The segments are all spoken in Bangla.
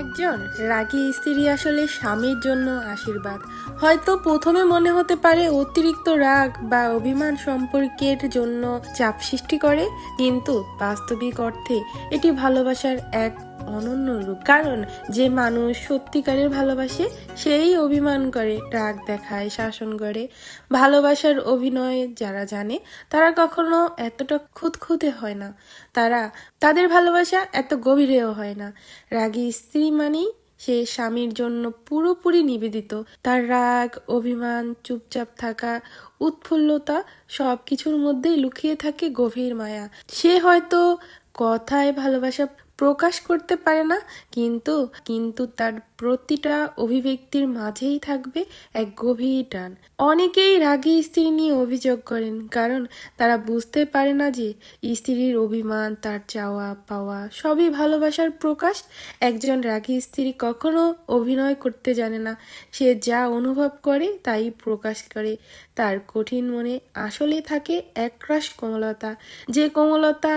একজন রাগী স্ত্রী আসলে স্বামীর জন্য আশীর্বাদ। হয়তো প্রথমে মনে হতে পারে অতিরিক্ত রাগ বা অভিমান সম্পর্কের জন্য চাপ সৃষ্টি করে, কিন্তু বাস্তবিক অর্থে এটি ভালোবাসার এক অনন্য রূপ। কারণ যে মানুষ সত্যিকারের ভালোবাসে, সেই অভিমান করে, রাগ দেখায়, শাসন করে। ভালোবাসার অভিনয় যারা জানে, তারা কখনো এতটা খুঁতখুঁতে হয় না। তারা, তাদের ভালোবাসা এত গভীরেও হয় না। রাগী স্ত্রী মানেই সে স্বামীর জন্য পুরোপুরি নিবেদিত। তার রাগ, অভিমান, চুপচাপ থাকা, উৎফুল্লতা সব কিছুর মধ্যেই লুকিয়ে থাকে গভীর মায়া। সে হয়তো কথায় ভালোবাসা প্রকাশ করতে পারে না, কিন্তু কিন্তু তার প্রতিটা অভিব্যক্তির মাঝেই থাকবে এক গভীর টান। অনেকেই রাগী স্ত্রী নিয়ে অভিযোগ করেন, কারণ তারা বুঝতে পারে না যে স্ত্রীর অভিমান, তার চাওয়া, পাওয়া সবই ভালোবাসার প্রকাশ। একজন রাগী স্ত্রী কখনো অভিনয় করতে জানে না। সে যা অনুভব করে তাই প্রকাশ করে। তার কঠিন মনে আসলে থাকে একরাশ কোমলতা। যে কোমলতা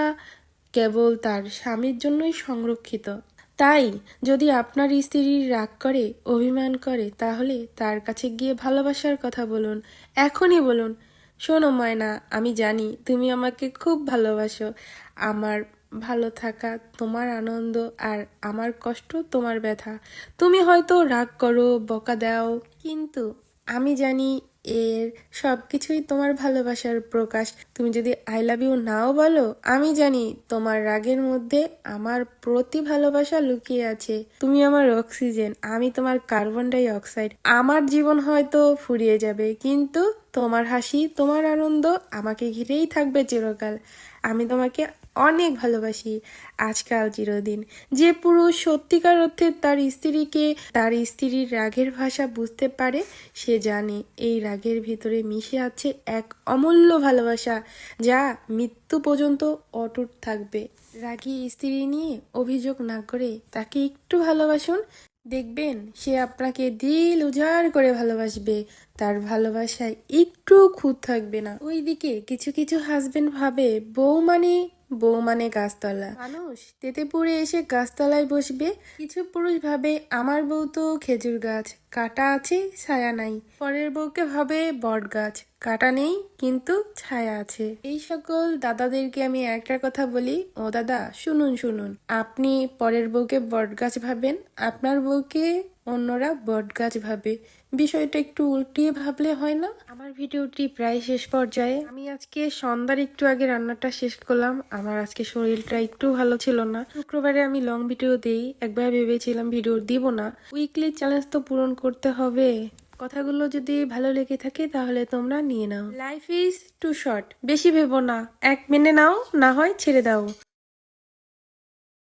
কেবল তার স্বামীর জন্যই সংরক্ষিত। তাই, যদি আপনার স্ত্রী রাগ করে, অভিমান করে, তাহলে তার কাছে গিয়ে ভালোবাসার কথা বলুন। এখনই বলুন, শোনো ময়না, আমি জানি তুমি আমাকে খুব ভালোবাসো। আমার ভালো থাকা তোমার আনন্দ আর আমার কষ্ট তোমার ব্যথা। তুমি হয়তো রাগ করো, বকা দাও, কিন্তু আমি জানি এর সব কিছুই তোমার ভালোবাসার প্রকাশ। তুমি যদি আই লাভ ইউ নাও বলো, আমি জানি তোমার রাগের মধ্যে আমার প্রতি ভালোবাসা লুকিয়ে আছে। তুমি আমার অক্সিজেন, আমি তোমার কার্বন ডাই অক্সাইড। আমার জীবন হয়তো ফুরিয়ে যাবে, কিন্তু তোমার হাসি, তোমার আনন্দ আমাকে ঘিরেই থাকবে চিরকাল। আমি তোমাকে অনেক ভালোবাসি আজকাল চিরদিন। যে পুরুষ সত্যিকার অর্থে তার স্ত্রীকে তার স্ত্রীর রাগের ভাষা বুঝতে পারে, সে জানে এই রাগের ভিতরে মিশে আছে এক অমূল্য ভালোবাসা যা মৃত্যু পর্যন্ত অটুট থাকবে। রাগী স্ত্রী নিয়ে অভিযোগ না করে তাকে একটু ভালোবাসুন। দেখবেন সে আপনাকে দিল উজাড় করে ভালোবাসবে, তার ভালোবাসায় একটু খুঁত থাকবে না। ওইদিকে কিছু কিছু হাজবেন্ড ভাবে, বউ মানে বউ মানে গাছতলা। মানুষ, তেতেপুরে এসে গাছতলায় বসবে? কিছু পুরুষ ভাবে, আমার বউ তো খেজুর গাছ, কাটা আছে, ছায়া নাই। পরের বউকে ভাবে বট গাছ, কাটা নেই, কিন্তু ছায়া আছে। এই সকল দাদাদেরকে আমি একটা কথা বলি, ও দাদা, শুনুন শুনুন। আপনি পরের বউকে বট গাছ ভাবেন, আপনার বউকে অন্যরা বট গাছ ভাবে। বিষয়টা একটু উল্টিয়ে ভাবলে হয় না? আমার ভিডিওটি প্রায় শেষ পর্যায়ে। আমি আজকে সন্ধ্যার একটু আগে রান্নাটা শেষ করলাম। আমার আজকে শরীরটা একটু ভালো ছিল না। শুক্রবারে আমি লং ভিডিও দেই। একবার ভেবেছিলাম ভিডিও দিব না। উইকলি চ্যালেঞ্জ তো পূরণ করতে হবে। কথাগুলো যদি ভালো লেগে থাকে তাহলে তোমরা নিয়ে নাও। লাইফ ইজ টু শর্ট বেশি ভেবো না। এক মেনে নাও, না হয় ছেড়ে দাও।